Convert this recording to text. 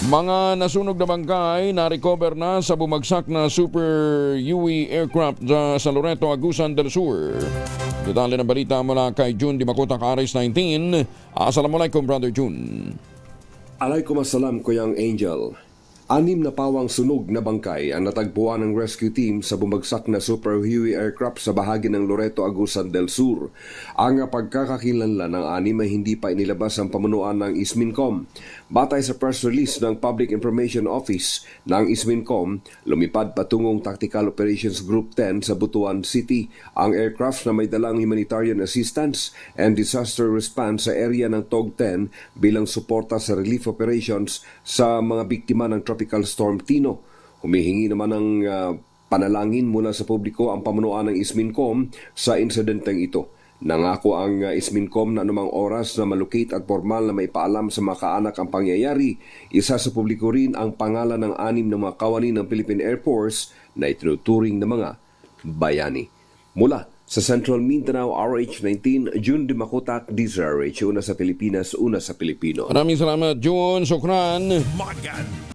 Mga nasunog na bangkay na-recover na sa bumagsak na Super UE aircraft sa San Loreto, Agusan del Sur. Detalye ng balita mula kay June Di Makota, Karis 19. Assalamualaikum, Brother June. Alaykum assalam, Kuyang Angel. Anim na pawang sunog na bangkay ang natagpuan ng rescue team sa bumagsak na Super Huey aircraft sa bahagi ng Loreto, Agusan del Sur. Ang pagkakakilanlan ng anim ay hindi pa inilabas ang pamunuan ng Ismincom. Batay sa press release ng Public Information Office ng Ismincom, lumipad patungong Tactical Operations Group 10 sa Butuan City ang aircraft na may dalang humanitarian assistance and disaster response sa area ng TOG 10 bilang suporta sa relief operations sa mga biktima ng Tropical Storm Tino. Humihingi naman ng ah, panalangin mula sa publiko ang pamunuan ng Ismincom sa insidenteng ito. Nangako ang uh, Ismincom na anumang oras na malukate at formal na may paalam sa mga kaanak ang pangyayari, isa sa publiko rin ang pangalan ng anim na mga kawani ng Philippine Air Force na itinuturing na mga bayani. Mula sa Central Mindanao RH19, June de Makotak, DZRH, una sa Pilipinas, una sa Pilipino. Maraming salamat, June. Sukran. Magan